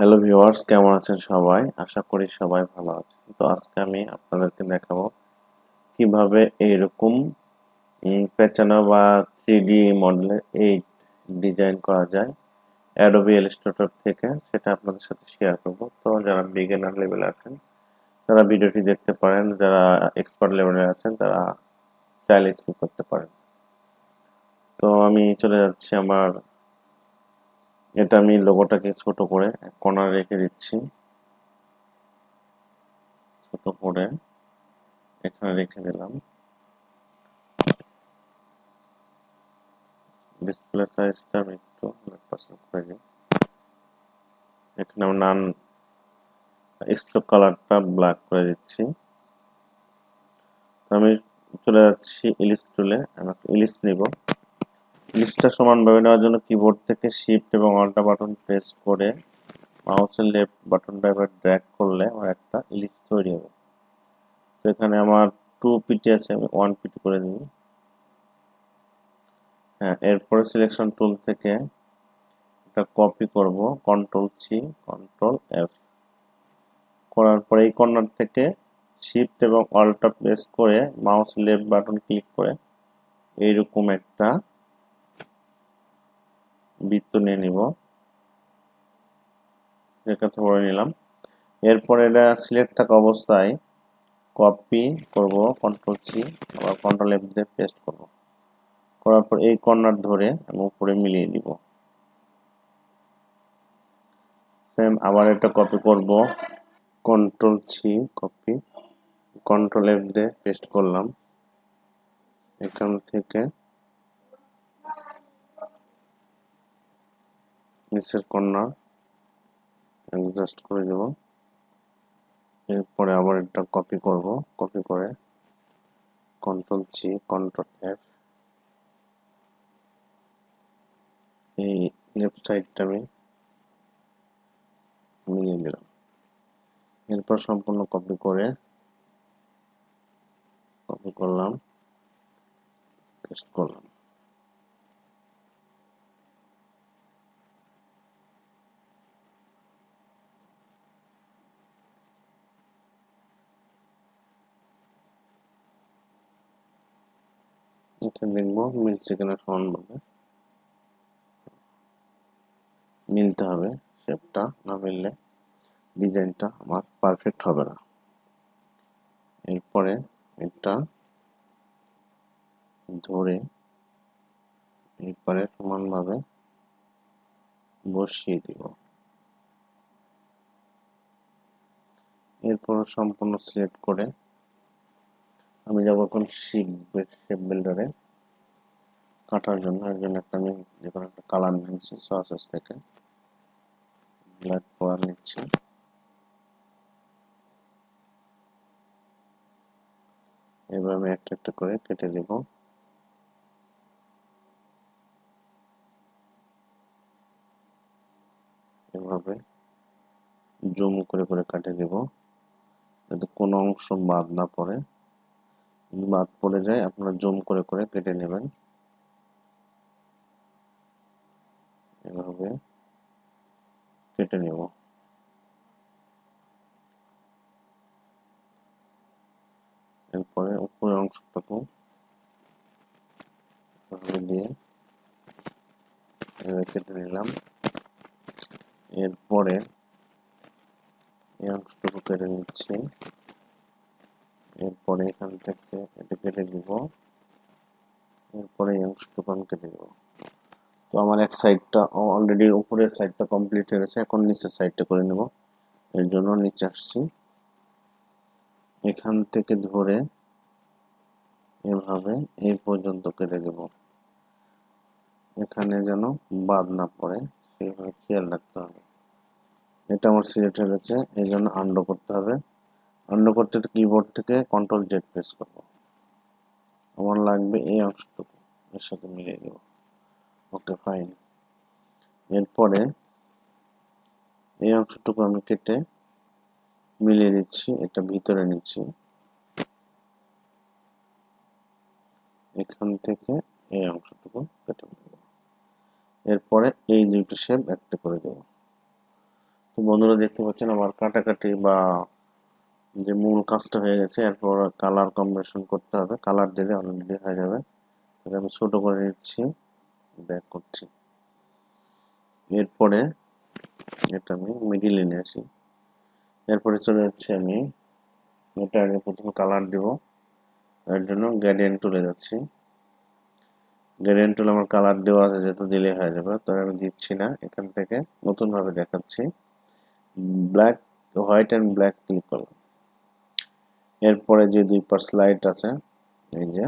Hello viewers কেমন আছেন সবাই? আশা করি সবাই ভালো আছেন। তো আজকে আমি আপনাদেরকে দেখাবো কীভাবে এইরকম উম, পেঁচানো বা থ্রি ডি মডেলের এই ডিজাইন করা যায় অ্যাডোবি ইলাস্ট্রেটর থেকে সেটা আপনাদের সাথে শেয়ার করব। তো যারা বিগিনার লেভেলে আছেন তারা ভিডিওটি দেখতে পারেন। যারা এক্সপার্ট লেভেলে আছেন তারা চাইলে স্কিপ করতে পারেন। তো আমি চলে যাচ্ছি আমার এটা আমি লোগোটাকে ছোট করে এক কর্নার রেখে দিচ্ছি। ছোট করে এখানে রেখে দিলাম। ডিসপ্লে সাইজটা আমি একটু করে দিই এখানে আমি নান স্ট্রোক কালারটা ব্ল্যাক করে দিচ্ছি। আমি চলে যাচ্ছি ইলিশ টুলে আমি ইলিশ নিব। ইলিশটা সমানভাবে নেওয়ার জন্য কিবোর্ড থেকে শিফট এবং অল্টা বাটন প্রেস করে মাউসের লেফট বাটনটা এবার ড্র্যাগ করলে আমার একটা লিস্ট তৈরি হবে। তো এখানে আমার টু পিটি আছে, আমি ওয়ান পিটি করে দিই। হ্যাঁ এরপরে সিলেকশন টুল থেকে এটা কপি করব কন্ট্রোল সি কন্ট্রোল এফ করার পরে এই কর্নার থেকে শিফট এবং অল্টা প্রেস করে মাউস লেফট বাটন ক্লিক করে এইরকম একটা বৃত্ত নিয়ে নিব। কথা বলে নিলাম। এরপর এটা সিলেক্ট থাকা অবস্থায় কপি করব কন্ট্রোল সি আবার কন্ট্রোল এফ দিয়ে পেস্ট করব। করার পর এই কর্নার ধরে আমি উপরে মিলিয়ে দিব সেম আবার এটা কপি করব। Control C copy control F দিয়ে পেস্ট করলাম। এখান থেকে নিচের কর্নার অ্যাডজাস্ট করে দেব। এরপরে আবার এটা কপি করব কপি করে কন্ট্রোল সি কন্ট্রোল এফ এই লেফট সাইডটা আমি মিলিয়ে দিলাম। এরপর সম্পূর্ণ কপি করে কপি করলাম পেস্ট করলাম। এটা দেখব মিলছে কিনা সমানভাবে মিলতে হবে, শেপটা না মিললে ডিজাইনটা আমার পারফেক্ট হবে না। এরপরে এটা ধরে এরপরে সমানভাবে বসিয়ে দিব। এরপর সম্পূর্ণ সিলেক্ট করে আমি যাব এখন শিপ শেপ বিল্ডারে কাটার জন্য, এর জন্য একটা আমি যে কোনো একটা কালার নিয়েছি, সসেস থেকে। ব্ল্যাক কালার নিচ্ছি। এবার আমি একটা একটা করে কেটে দেব। এভাবে জুম করে করে কেটে দেব, যাতে কোনো অংশ বাদ না পড়ে। বাদ পড়ে যায়, আপনারা জুম করে করে কেটে নেবেন। এভাবে কেটে নেব। এরপরে উপরের অংশটুকু এভাবে দিয়ে এভাবে কেটে নিলাম। এরপরে এই অংশটুকু কেটে নিচ্ছি। এরপরে এখান থেকে এটা কেটে দিব। এরপরে এই কেটে দেব। তো আমার এক সাইডটা অলরেডি উপরের সাইডটা কমপ্লিট হয়ে গেছে, এখন নিচের সাইডটা করে নেব। এর জন্য নিচে আসছি। এখান থেকে ধরে এভাবে এই পর্যন্ত কেটে দেব। এখানে যেন বাদ না পড়ে সেইভাবে খেয়াল রাখতে হবে। এটা আমার সিলেক্ট হয়ে গেছে এই জন্য আন্ডো করতে হবে। আন্ডো করতে কিবোর্ড থেকে কন্ট্রোল জেড প্রেস করব। আমার লাগবে এই অংশটুকু, এর সাথে মিলিয়ে দেব। ওকে ফাইন এরপরে এই অংশটুকু আমি কেটে মিলিয়ে দিচ্ছি, এটা ভিতরে নিচ্ছি। এখান থেকে এই অংশটুকু কেটে দেব এরপরে এই দুইটা শেপ একটা করে দেব। তো বন্ধুরা দেখতে পাচ্ছেন আমার কাটাকাটি বা যে মূল কাজটা হয়ে গেছে, এরপর কালার কম্বিনেশন করতে হবে। কালার দিলে অলরেডি হয়ে যাবে। আমি ছোট করে নিচ্ছি ব্যাক করছি। এরপরে এটা আমি মিডিলে নিয়ে আসি এরপরে চলে যাচ্ছি আমি, এটা আগে প্রথমে কালার দিব। এর জন্য গ্রেডিয়েন্ট তুলে যাচ্ছি। গ্রেডিয়েন্ট টুল আমার কালার দেওয়া আছে, যেহেতু দিলে হয়ে যাবে, তো আমি দিচ্ছি না। এখান থেকে নতুনভাবে দেখাচ্ছি। Black white and black click করলাম। এরপরে যে দুই পার স্লাইড আছে, এই যে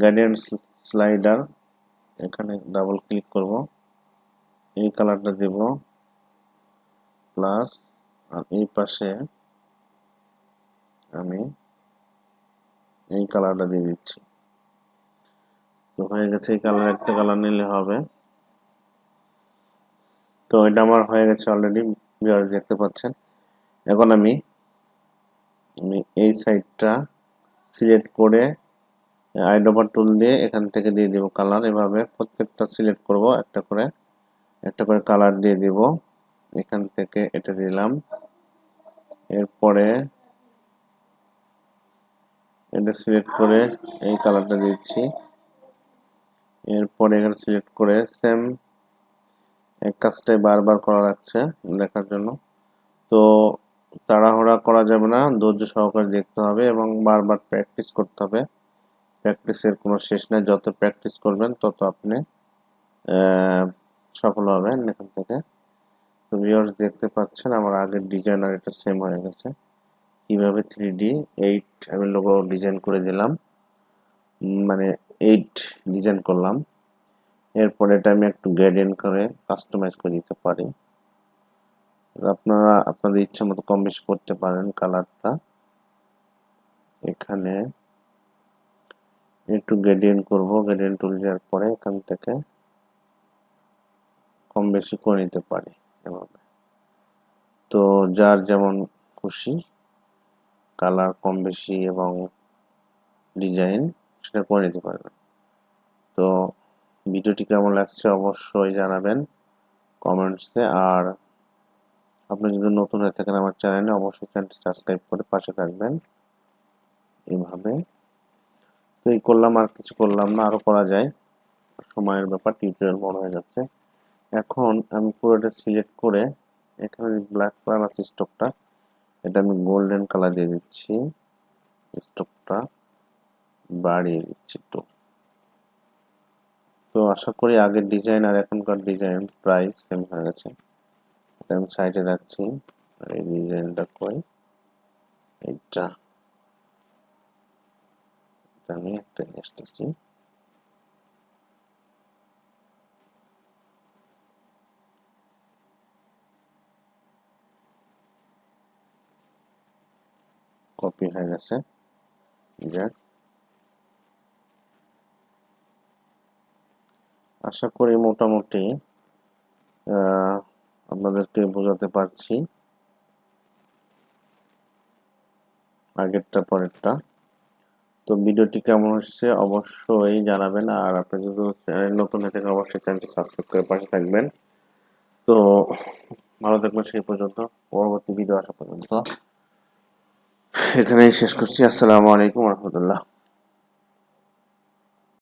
গ্রেডিয়েন্ট স্লাইডার এখানে ডাবল ক্লিক করব। এই কালারটা দেব প্লাস আর এই পাশে আমি এই কালারটা দিয়ে দিচ্ছি। তো হয়ে গেছে এই কালার একটা কালার নিলে হবে। তো এটা আমার হয়ে গেছে অলরেডি দেখতে পাচ্ছেন। এখন আমি আমি এই সাইডটা সিলেক্ট করে আইডোভার টুল দিয়ে এখান থেকে দিয়ে দিব কালার এভাবে প্রত্যেকটা সিলেক্ট করব, একটা করে একটা করে কালার দিয়ে দিব। এখান থেকে এটা দিলাম। এরপরে এটা সিলেক্ট করে এই কালারটা দিচ্ছি। এরপরে এখানে সিলেক্ট করে সেম এক কাজটাই বারবার করা লাগছে দেখার জন্য। তো তাড়াহুড়া করা যাবে না, ধৈর্য সহকারে দেখতে হবে এবং বারবার প্র্যাকটিস করতে হবে। প্র্যাকটিসের কোনো শেষ নেই, যত প্র্যাকটিস করবেন তত আপনি সফল হবেন এখান থেকে। তো ভিউয়ার্স দেখতে পাচ্ছেন আমার আগের ডিজাইনার এটা সেম হয়ে গেছে। কীভাবে থ্রি ডি এইট আমি লোগো ডিজাইন করে দিলাম। মানে এইট ডিজাইন করলাম। এরপর এটা আমি একটু গ্রেডিয়েন্ট করে কাস্টমাইজ করে দিতে পারি। আপনারা আপনাদের ইচ্ছা মতো কম বেশি করতে পারেন কালারটা। এখানে একটু গ্রেডিয়েন্ট করব গ্রেডিয়েন্ট টুল যাওয়ার পরে এখান থেকে কম বেশি করে নিতে পারি এভাবে। তো যার যেমন খুশি কালার কম বেশি এবং ডিজাইন সেটা করে নিতে পারবেন। তো ভিডিওটি কেমন লাগছে অবশ্যই জানাবেন কমেন্টসে আর আপনি যদি নতুন হয়ে থাকেন আমার চ্যানেলে, অবশ্যই চ্যানেলটি সাবস্ক্রাইব করে পাশে থাকবেন। এইভাবে। তো এই করলাম, আর কিছু করলাম না আরও করা যায়। সময়ের ব্যাপার টিউটোরিয়াল বড় হয়ে যাচ্ছে। এখন আমি পুরোটা সিলেক্ট করে এখানে ব্ল্যাক কালার আছে স্টকটা এটা আমি গোল্ডেন কালার দিয়ে দিচ্ছি। স্টকটা বাড়িয়ে দিচ্ছি একটু। তো আশা করি আগের ডিজাইন আর এখনকার ডিজাইন প্রায় সেম হয়ে গেছে। আমি সাইডে রাখছি। এই ডিজাইনটা কই? এইটা। আমি একটা আসতেছি। কপি হয়ে গেছে। যাক আশা করি মোটামুটি আপনাদেরকে বোঝাতে পারছি? আগেরটা, পরেরটা। তো ভিডিওটি কেমন হচ্ছে অবশ্যই জানাবেন, আর আপনি যদি চ্যানেল নতুন হয়ে থাকেন, অবশ্যই চ্যানেলটি সাবস্ক্রাইব করে পাশে থাকবেন। তো ভালো থাকবেন, সেই পর্যন্ত। পরবর্তী ভিডিও আসা পর্যন্ত। এখানেই শেষ করছি। আসসালামু আলাইকুম রহমতুল্লাহ।